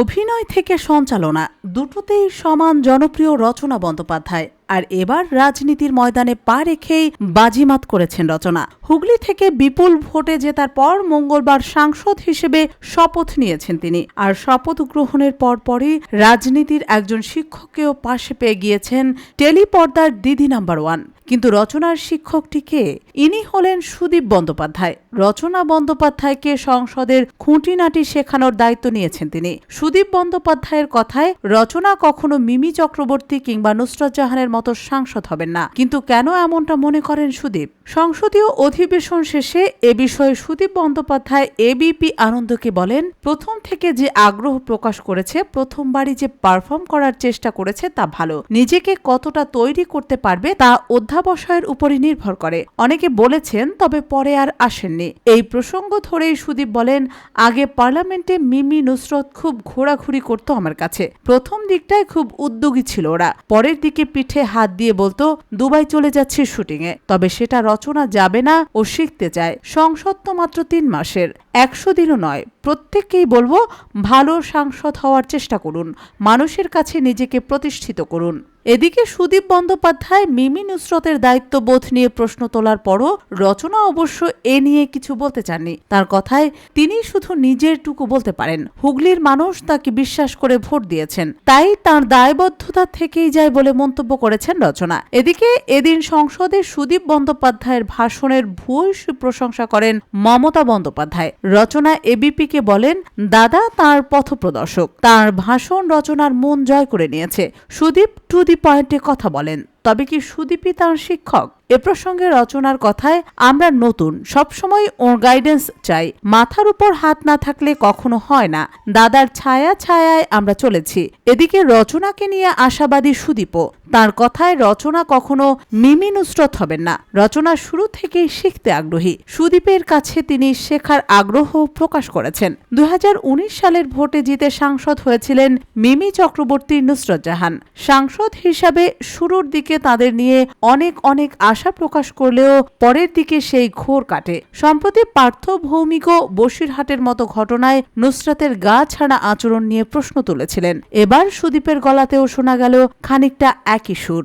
অভিনয় থেকে সঞ্চালনা দুটোতেই সমান জনপ্রিয় রচনা বন্দ্যোপাধ্যায়। আর এবার রাজনীতির ময়দানে পা রেখেই বাজিমাত করেছেন রচনা। হুগলি থেকে বিপুল ভোটে জেতার পর মঙ্গলবার সাংসদ হিসেবে শপথ নিয়েছেন তিনি। আর শপথ গ্রহণের পরপরই রাজনীতির একজন শিক্ষককেও পাশে পেয়ে গিয়েছেন টেলিপর্দার দিদি নাম্বার ওয়ান। কিন্তু রচনার শিক্ষকটিকে ইনি হলেন সুদীপ বন্দ্যোপাধ্যায়। রচনা বন্দ্যোপাধ্যায়কে সংসদের খুঁটিনাটি শেখানোর দায়িত্ব নিয়েছেন তিনি। সুদীপ বন্দ্যোপাধ্যায়ের কথায় রচনা কখনো মিমি চক্রবর্তী কিংবা নুসরত জাহানের মতো সাংসদ হবেন না। কিন্তু কেন এমনটা মনে করেন সুদীপ? সংসদীয় অধিবেশন শেষে এ বিষয়ে সুদীপ বন্দ্যোপাধ্যায় এবিপি আনন্দকে বলেন, প্রথম থেকে যে আগ্রহ প্রকাশ করেছে, প্রথমবারই যে পারফর্ম করার চেষ্টা করেছে তা ভালো। নিজেকে কতটা তৈরি করতে পারবে তা অধ্যাবসায়ের উপরই নির্ভর করে। অনেকে বলেছেন, তবে পরে আর আসেননি। এই প্রসঙ্গ ধরেই সুদীপ বলেন, আগে পার্লামেন্টে মিমি নুসরত খুব ঘোরাঘুরি করতো আমার কাছে। প্রথম দিকটায় খুব উদ্যোগী ছিল ওরা। পরের দিকে পিঠে হাত দিয়ে বলতো, দুবাই চলে যাচ্ছি শুটিংয়ে, তবে সেটা রচনা যাবে না ও শিখতে চায়। সংসদ তো মাত্র তিন মাসের, একশো দিনও নয়। প্রত্যেককেই বলব, ভালো সাংসদ হওয়ার চেষ্টা করুন, মানুষের কাছে নিজেকে প্রতিষ্ঠিত করুন। এদিকে সুদীপ বন্দ্যোপাধ্যায় মিমি নুসরতের দায়িত্ববোধ নিয়ে প্রশ্ন তোলার পরও রচনা অবশ্য এ নিয়ে কিছু বলতে চাননি। তার কথায়, তিনি শুধু নিজের টুকু বলতে পারেন। হুগলির মানুষ তাকে বিশ্বাস করে ভোট দিয়েছেন। তাই তার দায়বদ্ধতা থেকেই যায় বলে মন্তব্য করেছেন রচনা। এদিকে এদিন সংসদে সুদীপ বন্দ্যোপাধ্যায়ের ভাষণের ভূয়সী প্রশংসা করেন মমতা বন্দ্যোপাধ্যায়। রচনা এবিপিকে বলেন, দাদা তার পথপ্রদর্শক। তার ভাষণ রচনার মন জয় করে নিয়েছে। সুদীপ টু দি পয়েন্টে কথা বলেন। তবে কি সুদীপই তাঁর শিক্ষক? এ প্রসঙ্গে রচনার কথায়, আমরা নতুন, সবসময় ওর গাইডেন্স চাই। মাথার উপর হাত না থাকলে কখনো হয় না। দাদার ছায়া ছায়ায় আমরা চলেছি। এদিকে রচনাকে নিয়ে আশাবাদী সুদীপও তার কথায় রচনা কখনো মিমি নুসরত হবেন না। রচনা শুরু থেকেই শিখতে আগ্রহী। সুদীপের কাছে তিনি শেখার আগ্রহ প্রকাশ করেছেন। দুই হাজার উনিশ সালের ভোটে জিতে সাংসদ হয়েছিলেন মিমি চক্রবর্তী নুসরত জাহান। সাংসদ হিসাবে শুরুর দিকে তাদের নিয়ে অনেক অনেক আশা প্রকাশ করলেও পরের দিকে সেই ঘোর কাটে। সম্প্রতি পার্থ ভৌমিক বসিরহাটের মতো ঘটনায় নুসরাতের গা ছাড়া আচরণ নিয়ে প্রশ্ন তুলেছিলেন। এবার সুদীপের গলাতেও শোনা গেল খানিকটা একই সুর।